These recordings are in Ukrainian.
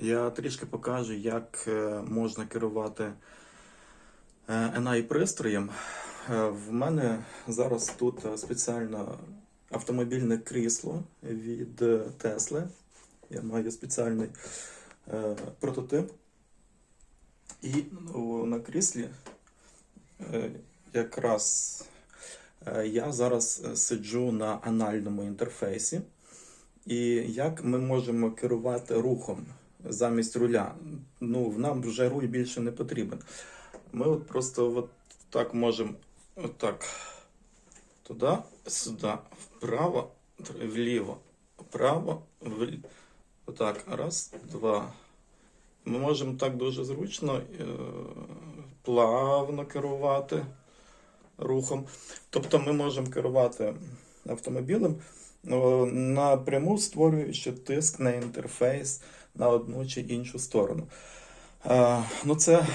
Я трішки покажу, як е, можна керувати е, NI пристроєм. Е, В мене зараз тут спеціальне автомобільне крісло від Tesla. Я маю спеціальний прототип. І на кріслі якраз я зараз сиджу на анальному інтерфейсі. І як ми можемо керувати рухом замість руля? Ну, нам вже руль більше не потрібен. Ми от просто от так можемо отак. Туди, сюди, вправо, вліво, вправо, вліво. Отак. Раз, два. Ми можемо так дуже зручно, е, плавно керувати рухом. Тобто ми можемо керувати автомобілем напряму створюючи тиск на інтерфейс на одну чи іншу сторону. Е, Ну, це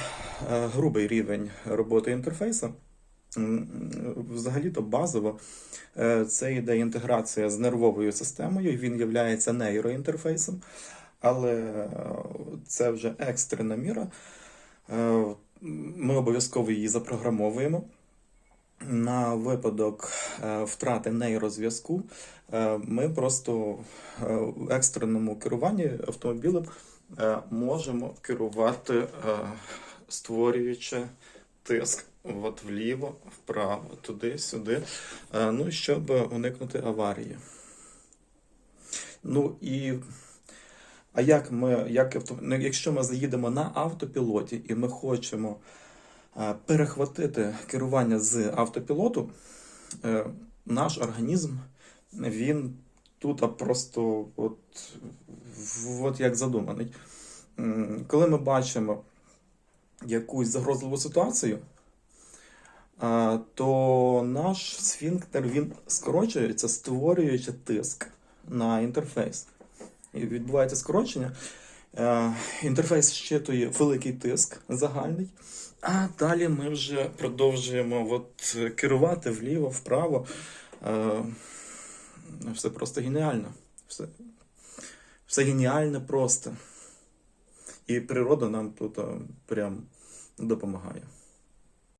е, грубий рівень роботи інтерфейсу. Взагалі-то базово е, це йде інтеграція з нервовою системою, він є нейроінтерфейсом, але е, це вже екстрена міра. Е, Ми обов'язково її запрограмовуємо. На випадок е, втрати нейрозв'язку е, ми просто е, в екстреному керуванні автомобілем можемо керувати, створюючи тиск от вліво, вправо, туди, сюди, е, ну, щоб уникнути аварії. Ну і а як ми, як ну, якщо ми заїдемо на автопілоті і ми хочемо перехватити керування з автопілоту, е, наш організм він тут просто от, от як задуманий. Коли ми бачимо якусь загрозливу ситуацію, то наш сфінктер він скорочується, створюючи тиск на інтерфейс. І відбувається скорочення. Е, Інтерфейс щитує великий тиск загальний, а далі ми вже продовжуємо от керувати вліво, вправо. Е, Все просто геніально. Все, все геніально просто. І природа нам тут е, прям допомагає.